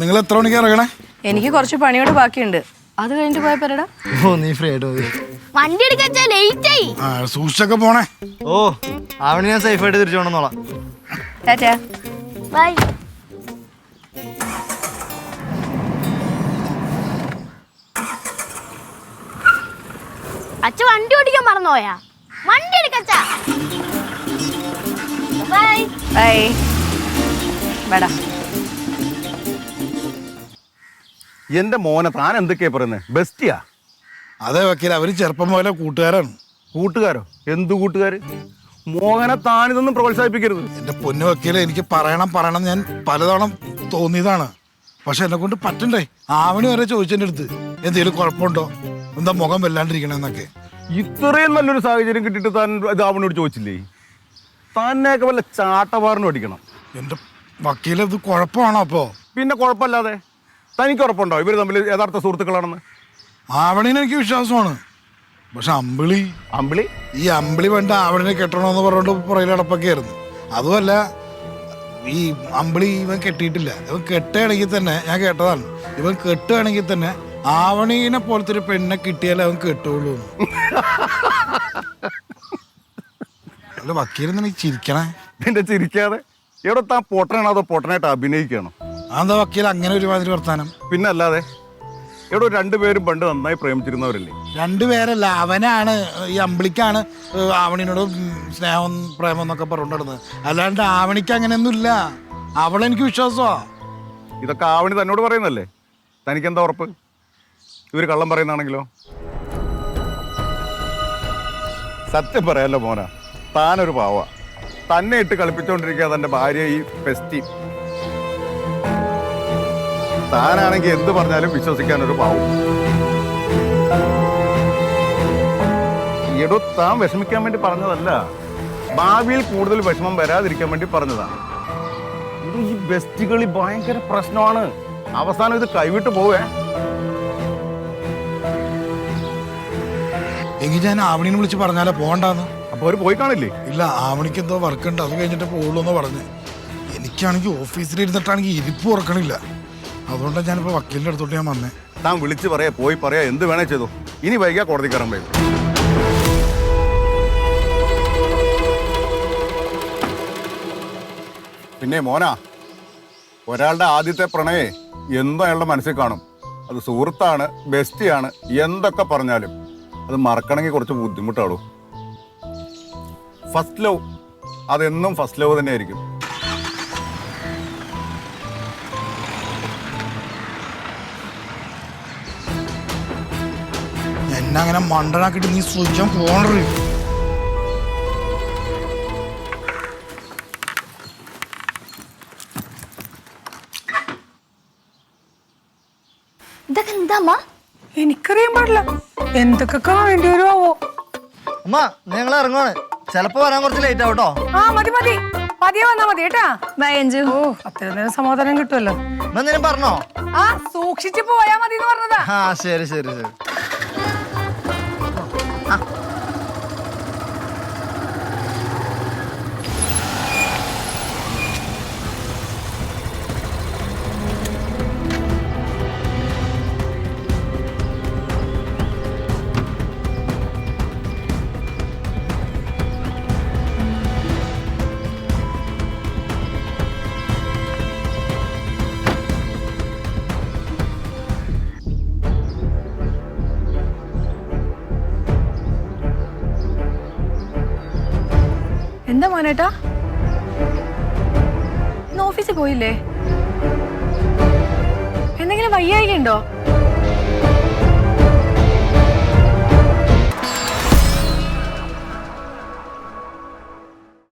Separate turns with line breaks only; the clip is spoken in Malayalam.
നിങ്ങൾ എത്ര മണിക്ക് ഇറങ്ങണേ?
എനിക്ക് കുറച്ച് പണിയോട് ബാക്കിയുണ്ട്. അത് കഴിഞ്ഞിട്ട് പോയ പെരടാ.
ഓ നീ ഫ്രീ ആയിട്ട് പോയി
വണ്ടി എടുക്കാൻ ലേറ്റ് ആയി.
ആ സൂക്ഷിച്ചൊക്കെ പോണേ.
ഓ അവന് ഞാൻ സേഫ് ആയിട്ട് തിരിച്ചു കൊണ്ടുവന്നോളാം.
ടാറ്റാ.
ബൈ അച്ഛ വണ്ടി ഓടിക്കാൻ മറന്നുപോയാ? വണ്ടി എടുക്കച്ചാ ബൈ
ബൈ വേടാ
എന്റെ മോനെ താൻ എന്തൊക്കെയാ പറയുന്നത് ബെസ്റ്റിയാ?
അതെ വക്കീൽ അവർ ചെറുപ്പം പോലെ കൂട്ടുകാരാണ്.
കൂട്ടുകാരോ? എന്ത് കൂട്ടുകാര്? മോഹനെ താനിതൊന്നും പ്രോത്സാഹിപ്പിക്കരുത്.
എന്റെ പൊന്നു വക്കീലെ എനിക്ക് പറയണം പറയണം ഞാൻ പലതവണ തോന്നിയതാണ്. പക്ഷെ എന്നെ കൊണ്ട് പറ്റണ്ടേ? ആവണി വരെ ചോദിച്ചെന്റെ അടുത്ത്. എന്തെങ്കിലും കുഴപ്പമുണ്ടോ? എന്താ മുഖം വല്ലാണ്ടിരിക്കണെന്നൊക്കെ.
ഇത്രയും നല്ലൊരു സാഹചര്യം കിട്ടിയിട്ട് താൻ ഇത് ആവണിയോട് ചോദിച്ചില്ലേ? താനെയൊക്കെ വല്ല ചാട്ടവാറിന് അടിക്കണം.
എന്റെ വക്കീലെ ഇത് കുഴപ്പമാണോ അപ്പോ?
പിന്നെ കുഴപ്പമില്ലാതെ. തനിക്ക് ഉറപ്പുണ്ടോ? ഇവർ തമ്മിൽ യഥാർത്ഥ സുഹൃത്തുക്കളാണെന്ന്.
ആവണീന് എനിക്ക് വിശ്വാസമാണ്. പക്ഷെ അമ്പിളി
അമ്പിളി?
ഈ അമ്പിളി വേണ്ട ആവണിനെ കെട്ടണമെന്ന് പറഞ്ഞുകൊണ്ട് പുറകിൽ അടപ്പൊക്കെ ആയിരുന്നു അതുമല്ല ഈ അമ്പിളി ഇവൻ കെട്ടിയിട്ടില്ല. ഇവൻ കെട്ടുകയാണെങ്കിൽ തന്നെ ഞാൻ കേട്ടതാണ്. ഇവൻ കെട്ടുകയാണെങ്കിൽ തന്നെ ആവണീനെ പോലത്തെ ഒരു പെണ്ണെ കിട്ടിയാലേ അവൻ കെട്ടുള്ളൂ. അല്ല വക്കീലെന്നെ ചിരിക്കണേ?
പിന്നെ ചിരിക്കാതെ? എവിടെ താൻ പൊട്ടനാണോ അതോ പൊട്ടനായിട്ട് അഭിനയിക്കുകയാണോ?
അതെന്താ വക്കീൽ? അങ്ങനെ ഒരു ഒരുമാതിരി വർത്താനം.
പിന്നെ അല്ലാതെ എവിടെ രണ്ടുപേരും പണ്ട് നന്നായി പ്രേമിച്ചിരുന്നവരല്ലേ?
രണ്ടുപേരല്ല അവനാണ് ഈ അമ്പിളിക്കാണ് ആവണിനോട് സ്നേഹം പ്രേമം എന്നൊക്കെ പറഞ്ഞിടുന്നത് അല്ലാണ്ട് ആവണിക്ക് അങ്ങനെയൊന്നുമില്ല. അവളെനിക്ക് വിശ്വാസമാ.
ഇതൊക്കെ ആവണി തന്നോട് പറയുന്നല്ലേ തനിക്ക് എന്താ ഉറപ്പ്? ഇവർ കള്ളം പറയുന്നതാണെങ്കിലോ? സത്യം പറയാലോ മോന താനൊരു പാവ. തന്നെ ഇട്ട് കളിപ്പിച്ചോണ്ടിരിക്കുക തന്റെ ഭാര്യ ഈ പെസ്റ്റി താനാണെങ്കിൽ എന്ത് പറഞ്ഞാലും വിശ്വസിക്കാൻ ഒരു പാവം. എടോ താൻ വിഷമിക്കാൻ വേണ്ടി പറഞ്ഞതല്ല. ഭാവിയിൽ കൂടുതൽ വിഷമം വരാതിരിക്കാൻ വേണ്ടി പറഞ്ഞതാണ് ഈ ബെസ്റ്റുകളി ഭയങ്കര പ്രശ്നമാണ്. അവസാനം ഇത് കൈവിട്ട് പോവേ.
എങ്കിൽ ഞാൻ ആവണിനെ വിളിച്ച് പറഞ്ഞാലേ പോകണ്ടെന്ന്?
അപ്പൊ അവർ പോയി കാണില്ലേ?
ഇല്ല ആവണിക്ക് എന്തോ വർക്ക് ഉണ്ട് അത് കഴിഞ്ഞിട്ട് പോകുള്ളൂ എന്ന് പറഞ്ഞ്. എനിക്കാണെങ്കിൽ ഓഫീസിൽ ഇരുന്നിട്ടാണെങ്കിൽ ഇരിപ്പ് ഉറക്കണില്ല. അതുകൊണ്ടാണ് ഞാനിപ്പോൾ വക്കീലിന്റെ അടുത്തോട്ട് ഞാൻ വന്നേ.
താൻ വിളിച്ച് പറയാ പോയി പറയാ എന്ത് വേണേ ചെയ്തു. ഇനി വൈകാ കോടതി കയറാൻ വൈകും പിന്നെ മോനാ ഒരാളുടെ ആദ്യത്തെ പ്രണയെ എന്തോ അയാളുടെ മനസ്സിൽ കാണും. അത് സുഹൃത്താണ് ബെസ്റ്റിയാണ് എന്തൊക്കെ പറഞ്ഞാലും. അത് മറക്കണമെങ്കിൽ കുറച്ച് ബുദ്ധിമുട്ടാണോ? ഫസ്റ്റ് ലവ് അതെന്നും ഫസ്റ്റ് ലവ് തന്നെയായിരിക്കും.
എന്നെ അങ്ങനെ മണ്ടനാക്കിട്ട് നീ സൂചിക്കാൻ പോണറി
ഇതൊക്കെ എന്താ
എനിക്കറിയാൻ പാടില്ല. എന്തൊക്കെ വേണ്ടി വരുമോ
അമ്മ നിങ്ങൾ ഇറങ്ങുവാണ്. ചിലപ്പോ വരാൻ കുറച്ച് ലേറ്റ് ആവട്ടോ
ആ മതി മതി. പതിയെ വന്നാ മതി കേട്ടാ?
ബൈ അഞ്ജു.
ഓ അത്ര നേരം സമാധാനം കിട്ടുമല്ലോ.
എന്നാ എന്തെങ്കിലും പറഞ്ഞോ?
ആ സൂക്ഷിച്ചു പോയാ മതി എന്ന് പറഞ്ഞതാ.
ആ ശരി ശരി ശരി.
എന്താ മോനേട്ടാ? ഇന്ന് ഓഫീസിൽ പോയില്ലേ? എന്തെങ്കിലും വയ്യായിക ഉണ്ടോ